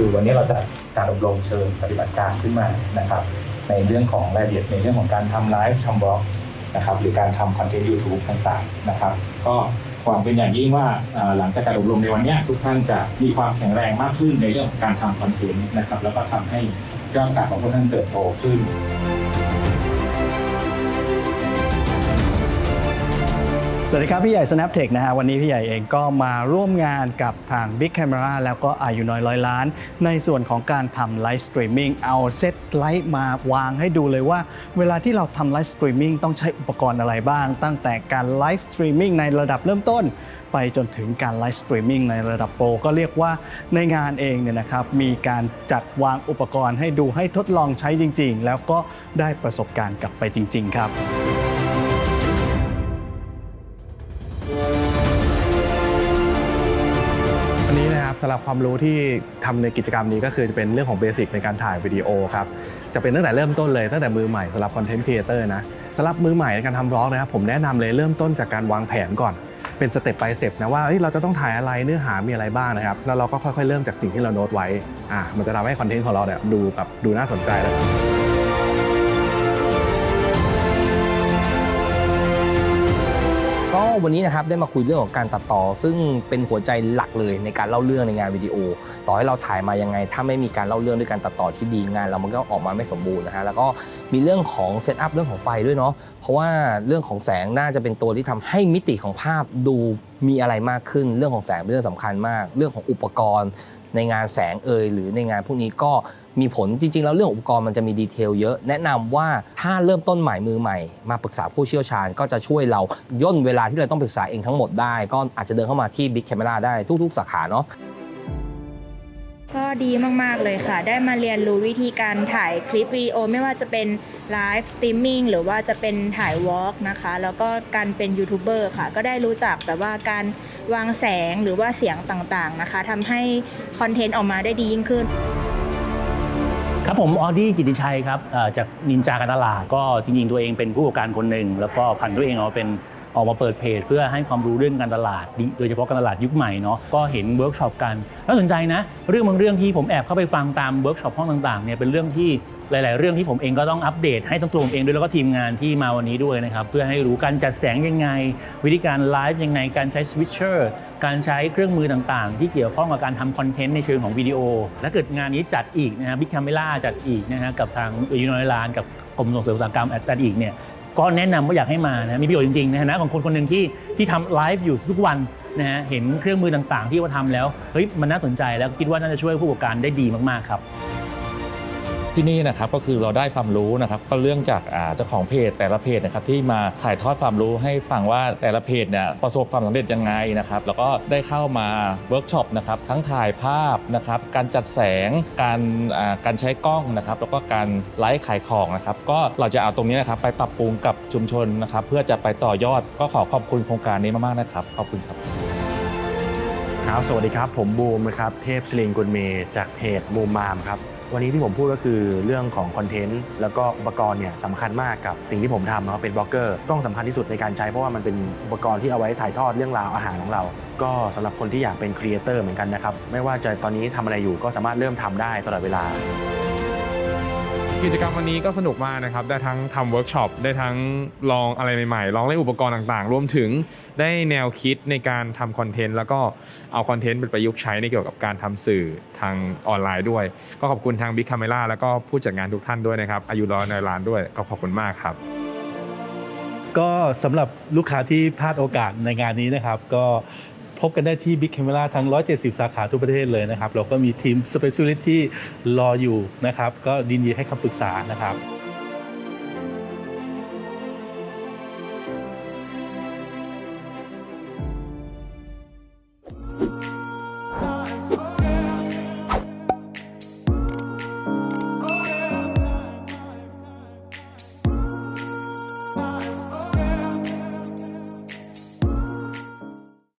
ือวันนี้เราจะการอบรมเชิงปฏิบัติการขึ้นมานะครับ ในเรื่องของรายละเอียดในเรื่องของการทำไลฟ์ทำบล็อกนะครับหรือการทำคอนเทนต์ยูทูบต่างๆนะครับ ก็หวังเป็นอย่างยิ่งว่าหลังจากการอบรมในวันนี้ทุกท่านจะมีความแข็งแรงมากขึ้นในเรื่องของการทำคอนเทนต์นะครับแล้วก็ทำให้ยอดขายของพวกท่านเติบโตขึ้น สวัสดีครับ พี่ใหญ่ Snaptech นะฮะวันนี้พี่ใหญ่เองก็มาร่วมงานกับทาง Big Camera แล้วก็อายุน้อยร้อยล้าน ในส่วนของการทำไลฟ์สตรีมมิ่งเอาเซตไลฟ์มาวางให้ดูเลยว่า เวลาที่เราทำไลฟ์สตรีมมิ่งต้องใช้อุปกรณ์อะไรบ้าง ตั้งแต่การไลฟ์สตรีมมิ่งในระดับเริ่มต้น ไปจนถึงการไลฟ์สตรีมมิ่งในระดับโปรก็เรียกว่าในงานเองเนี่ยนะครับมีการจัดวางอุปกรณ์ให้ดูให้ทดลองใช้จริง ๆ แล้วก็ได้ประสบการณ์กลับไปจริง ๆ ครับ สำหรับความรู้ที่ทำในกิจกรรมนี้ก็คือจะเป็นเรื่องของเบสิกในการถ่ายวิดีโอครับจะเป็นตั้งแต่เริ่มต้นเลยตั้งแต่มือใหม่สำหรับคอนเทนต์ครีเอเตอร์นะสำหรับมือใหม่ในการทำบล็อกนะครับผมแนะนำเลยเริ่มต้นจากการวางแผนก่อนเป็นสเต็ปไปสเต็ปนะว่าเเราจะต้องถ่ายอะไรเนื้อหามีอะไรบ้างนะครับแล้วเราก็ค่อยๆเริ่มจากสิ่งที่เราโน้ตไว้อ่ามันจะทำให้คอนเทนต์ของเราเนี่ยดูแบบดูน่าสนใจแล้ว วันนี้นะครับได้มาคุยเรื่องของการตัดต่อ ซึ่งเป็นหัวใจหลักเลยในการเล่าเรื่องในงานวิดีโอ ต่อให้เราถ่ายมายังไง ถ้าไม่มีการเล่าเรื่องด้วยการตัดต่อที่ดีงาน เรามันก็ออกมาไม่สมบูรณ์นะฮะแล้วก็มีเรื่องของเซตอัพเรื่องของไฟด้วยเนาะเพราะว่าเรื่องของแสงน่าจะเป็นตัวที่ทำให้มิติของภาพดูมีอะไรมากขึ้น เรื่องของแสงเป็นเรื่องสำคัญมาก เรื่องของอุปกรณ์ ในงานแสงเอยหรือในงานพวกนี้ก็มีผลจริง ๆ แล้วเรื่องอุปกรณ์มันจะมีดีเทลเยอะ แนะนำว่าถ้าเริ่มต้นใหม่มือใหม่ มาปรึกษาผู้เชี่ยวชาญก็จะช่วยเราย่นเวลาที่เราต้องปรึกษาเองทั้งหมดได้ ก็อาจจะเดินเข้ามาที่ Big Camera ได้ทุก ๆ สาขาเนาะ ก็ดีมาก ๆ เลยค่ะ ได้มาเรียนรู้วิธีการถ่ายคลิปวิดีโอไม่ว่าจะเป็นไลฟ์สตรีมมิ่งหรือว่าจะเป็นถ่ายวอล์กนะคะ แล้วก็การเป็นยูทูบเบอร์ค่ะ ก็ได้รู้จักแบบว่าการวางแสงหรือว่าเสียงต่าง ๆ นะคะทำให้คอนเทนต์ออกมาได้ดียิ่งขึ้นครับผมออดี้กิติชัยครับจากนินจาการตลาดก็จริงๆ ตัวเองเป็นผู้ประกอบการคนหนึ่งแล้วก็ผันตัวเองออาเป็น ออกมาเปิดเพจเพื่อให้ความรู้เรื่องการตลาด โดยเฉพาะการตลาดยุคใหม่เนาะก็เห็นเวิร์กช็อปกันน่าสนใจนะ เรื่องบางเรื่องที่ผมแอบเข้าไปฟังตามเวิร์กช็อปห้องต่างๆเนี่ยเป็นเรื่องที่หลาย ๆ เรื่องที่ผมเองก็ต้องอัปเดตให้ทั้งตัวผมเองด้วยแล้วก็ทีมงานที่มาวันนี้ด้วยนะครับเพื่อให้รู้การจัดแสงยังไง วิธีการไลฟ์ยังไงการใช้สวิตเชอร์การใช้เครื่องมือต่างๆ ที่เกี่ยวข้องกับการทำคอนเทนต์ในเชิงของวิดีโอ และเกิดงานนี้จัดอีกนะฮะบิ๊กแคมเมล่าจัดอีกนะฮะกับทางยูนอยลานกับกรมส่งเสริมอุตสาหกรรมแอดจัดอีกเนี่ย ก็แนะนำว่าอยากให้มานะมีประโยชน์จริงๆในฐานะของคนคนหนึ่งที่ที่ทำไลฟ์อยู่ทุกวันนะฮะเห็นเครื่องมือต่างๆ ที่ว่าทำแล้วเฮ้ยมันน่าสนใจแล้วคิดว่าน่าจะช่วยผู้ประกอบการได้ดีมากๆครับ ที่นี่นะครับก็คือเราได้ความรู้นะครับก็เรื่องจากเจ้าของเพจแต่ละเพจนะครับที่มาถ่ายทอดความรู้ให้ฟังว่าแต่ละเพจเนี่ยประสบความสำเร็จยังไงนะครับแล้วก็ได้เข้ามาเวิร์กช็อปนะครับทั้งถ่ายภาพนะครับการจัดแสงการการใช้กล้องนะครับแล้วก็การไลฟ์ขายของนะครับก็เราจะเอาตรงนี้นะครับไปปรับปรุงกับชุมชนนะครับเพื่อจะไปต่อยอดก็ขอขอบคุณโครงการนี้มากๆนะครับขอบคุณครับครับ สวัสดีครับ ผมบูมนะครับ เทพศิริงกุลเมย์จากเพจบูมมามครับ วันนี้ที่ผมพูดก็คือเรื่องของคอนเทนต์แล้วก็อุปกรณ์เนี่ยสำคัญมากกับสิ่งที่ผมทำเนาะเป็นบล็อกเกอร์ต้องสำคัญที่สุดในการใช้เพราะว่ามันเป็นอุปกรณ์ที่เอาไว้ถ่ายทอดเรื่องราวอาหารของเรา ก็สำหรับคนที่อยากเป็นครีเอเตอร์เหมือนกันนะครับไม่ว่าจะตอนนี้ทำอะไรอยู่ก็สามารถเริ่มทำได้ตลอดเวลา กิจกรรมวันนี้ก็สนุกมากนะครับ ได้ทั้งทำเวิร์กช็อป ได้ทั้งลองอะไรใหม่ๆ ลองเล่นอุปกรณ์ต่างๆ รวมถึงได้แนวคิดในการทำคอนเทนต์ แล้วก็เอาคอนเทนต์เป็นประยุกต์ใช้ในเกี่ยวกับการทำสื่อทางออนไลน์ด้วย ก็ขอบคุณทาง Big Camera แล้วก็ผู้จัดงานทุกท่านด้วยนะครับ อายุร้อในร้านด้วย ก็ขอบคุณมากครับ ก็สำหรับลูกค้าที่พลาดโอกาสในงานนี้นะครับ ก็ พบกันได้ที่ Big Camera ทั้ง 170 สาขาทั่วประเทศเลยนะครับ เราก็มีทีม Specialist ที่รออยู่นะครับ ก็ดินดีให้คำปรึกษานะครับ